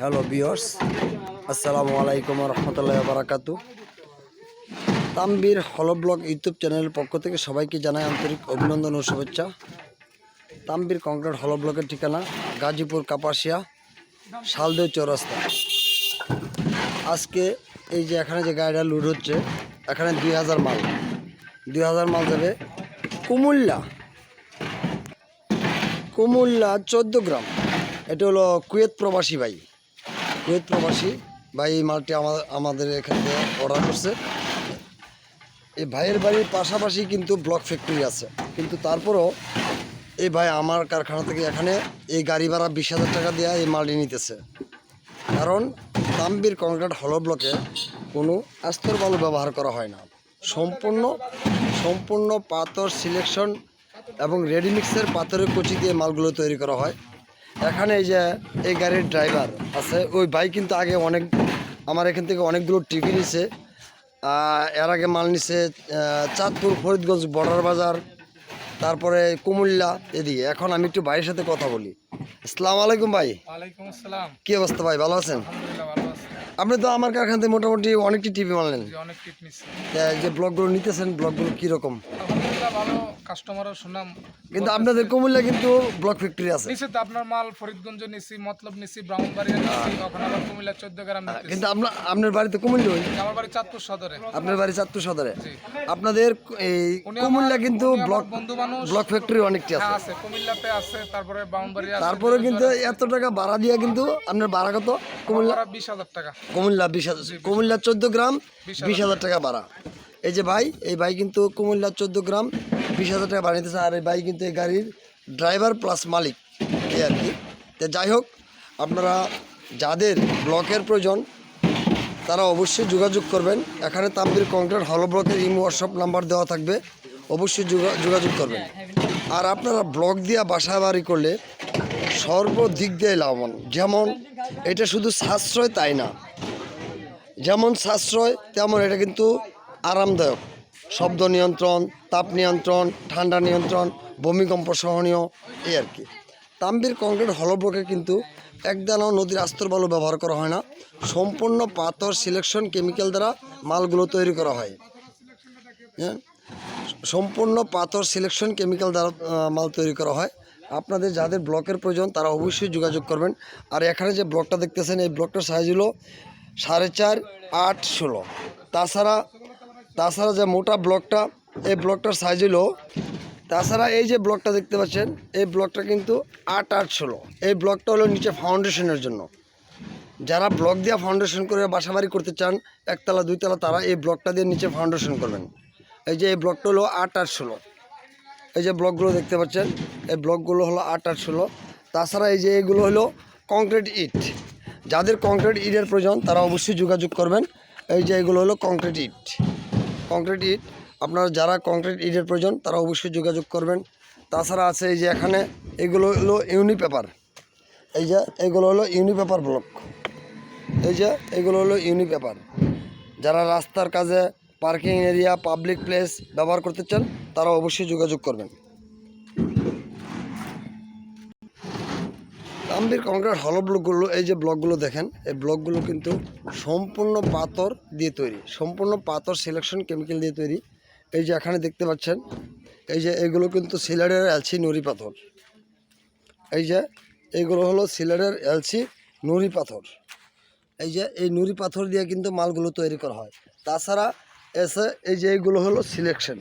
Hello বিয়র্স আসসালামু আলাইকুম রহমতুল্লাহ বারাকাতু তাম্বির হলো ব্লগ ইউটিউব চ্যানেলের পক্ষ থেকে সবাইকে জানাই আন্তরিক অভিনন্দন ও শুভেচ্ছা। তাম্বির কংক্রিট হলো ব্লকের ঠিকানা, গাজীপুর কাপাসিয়া শালদেও চৌরাস্তা। আজকে এই যে এখানে যে গাড়িটা লুট হচ্ছে, এখানে দুই হাজার মাল। দুই হাজার মাল যাবে কুমুল্লা। কুমুল্লা চোদ্দ গ্রাম। এটা হলো কুয়েত প্রবাসী ভাই। কুয়েত প্রবাসী ভাই, এই মালটি আমাদের আমাদের এখান থেকে অর্ডার করছে। এই ভাইয়ের বাড়ির পাশাপাশি কিন্তু ব্লক ফ্যাক্টরি আছে। কিন্তু তারপরও এই ভাই আমার কারখানা থেকে এখানে এই গাড়ি ভাড়া বিশ হাজার টাকা দেওয়া এই মালটি নিতেছে। কারণ তাম্বির কংক্রিট হলো ব্লকে কোনো আস্তর বালু ব্যবহার করা হয় না। সম্পূর্ণ সম্পূর্ণ পাথর সিলেকশন এবং রেডিমিক্সের পাথরের কচি দিয়ে মালগুলো তৈরি করা হয়। এখানে এই যে এই গাড়ির ড্রাইভার আছে ওই ভাই কিন্তু আগে অনেক আমার এখান থেকে অনেকগুলো টিভি নিছে। এর আগে মাল নিছে চাঁদপুর ফরিদগঞ্জ বর্ডার বাজার তারপরে কুমিল্লা এদিকে। এখন আমি একটু ভাইয়ের সাথে কথা বলি। আসসালামু আলাইকুম ভাই। কি অবস্থা ভাই ভালো আছেন? আপনি তো আমার কারখানা থেকে মোটামুটি অনেকটি টিভি মানলেন যে ব্লগগুলো নিতেছেন ব্লগগুলো কীরকম? ভালো। কাস্টমারও সুনাম কিন্তু আপনাদের কুমিল্লা কিন্তু ব্লক ফ্যাক্টরি আছে। আপনার মাল ফরিদগঞ্জ নিছি মতলব নিছি ব্রাহ্মণবাড়িয়া নিছি ওখানে আবার কুমিল্লা চোদ্দ গ্রাম কিন্তু আপনার আপনার বাড়িতে কুমিল্লা আমার বাড়ি চাঁদপুর সদরে। আপনার বাড়ি চাঁদপুর সদরে? আপনাদের এই কুমিল্লা কিন্তু ব্লক বন্ধু মানুষ। ব্লক ফ্যাক্টরি অনেকটি আছে হ্যাঁ আছে। কুমিল্লাতে আছে তারপরে ব্রাহ্মণবাড়িয়া আছে তারপরে কিন্তু এত টাকা ভাড়া দিয়ে কিন্তু আপনার ভাড়া কত? কুমিল্লা বিশ হাজার টাকা। কুমিল্লা বিশ হাজার কুমিল্লা চোদ্দ গ্রাম বিশ হাজার টাকা ভাড়া। এই যে ভাই, এই ভাই কিন্তু কুমিল্লা চোদ্দ গ্রাম, বিশ হাজার টাকা নিতেছে। আর এই ভাই কিন্তু এই গাড়ির ড্রাইভার প্লাস মালিক, এই আর কি। তো যাই হোক, আপনারা যাদের ব্লকের প্রয়োজন, তারা অবশ্যই যোগাযোগ করবেন। এখানে তাম্বির কংক্রিট হলো ব্লকের ইমো হোয়াটসঅ্যাপ নাম্বার দেওয়া থাকবে। অবশ্যই যোগা- যোগাযোগ করবেন। আর আপনারা ব্লক দিয়ে বাসা বাড়ি করলে সর্বদিক দিয়ে লাভবান। যেমন এটা শুধু সাশ্রয় তাই না। যেমন সাশ্রয়, তেমন এটা কিন্তু আরামদায়ক। শব্দ নিয়ন্ত্রণ, তাপ নিয়ন্ত্রণ, ঠান্ডা নিয়ন্ত্রণ, ভূমিকম্প সহনীয়, এই আর কি। তাম্বির কংক্রিট হলব্লকে কিন্তু একদানাও নদীর আস্তর বালু ব্যবহার করা হয় না। সম্পূর্ণ পাথর সিলেকশন কেমিক্যাল দ্বারা মালগুলো তৈরি করা হয়। হ্যাঁ? সম্পূর্ণ পাথর সিলেকশন কেমিক্যাল দ্বারা মাল তৈরি করা হয়। আপনাদের যাদের ব্লকের প্রয়োজন, তারা অবশ্যই যোগাযোগ করবেন। আর এখানে যে ব্লকটা দেখতেছেন, এই ব্লকটার সাইজ হলো সাড়ে চার আট ষোলো। তাছাড়া তাছাড়া যে মোটা ব্লকটা, এই ব্লকটার সাইজ হলো তাছাড়া এই যে ব্লকটা দেখতে পাচ্ছেন, এই ব্লকটা কিন্তু আট আট ষোলো। এই ব্লকটা হলো নিচে ফাউন্ডেশনের জন্য। যারা ব্লক দিয়ে ফাউন্ডেশন করে বাসাবাড়ি করতে চান, একতলা, দুইতলা, তারা এই ব্লকটা দিয়ে নিচে ফাউন্ডেশন করবেন। এই যে এই ব্লকটা হলো আট আট ষোলো। এই যে ব্লকগুলো দেখতে পাচ্ছেন, এই ব্লকগুলো হলো আট আট ষোলো। তাছাড়া এই যে এগুলো হলো কংক্রিট ইট। যাদের কংক্রিট ইটের প্রয়োজন, তারা অবশ্যই যোগাযোগ করবেন। এই যে এগুলো হলো কংক্রিট ইট। কংক্রিট ইট, আপনারা যারা কংক্রিট ইটের প্রয়োজন, তারা অবশ্যই যোগাযোগ করবেন। তাছাড়া আছে এই যে এখানে, এগুলো হলো ইউনি পেপার এই যে, এগুলো হলো ইউনি পেপার ব্লক। এই যে, এগুলো হলো ইউনি পেপার যারা রাস্তার কাজে, পার্কিং এরিয়া, পাবলিক প্লেস ব্যবহার করতে চান, তারা অবশ্যই যোগাযোগ করবেন। তাম্বির কংক্রিট হলো ব্লকগুলো এই যে ব্লকগুলো দেখেন, এই ব্লকগুলো কিন্তু সম্পূর্ণ পাথর দিয়ে তৈরি, সম্পূর্ণ পাথর সিলেকশন কেমিক্যাল দিয়ে তৈরি। এই যে এখানে দেখতে পাচ্ছেন, এই যে এগুলো কিন্তু সিলেটের এলসি নুড়ি পাথর। এই যে এইগুলো হলো সিলেটের এলসি নুড়ি পাথর। এই যে এই নুড়ি পাথর দিয়ে কিন্তু মালগুলো তৈরি করা হয়। তাছাড়া এসে এই যে এইগুলো হলো সিলেকশন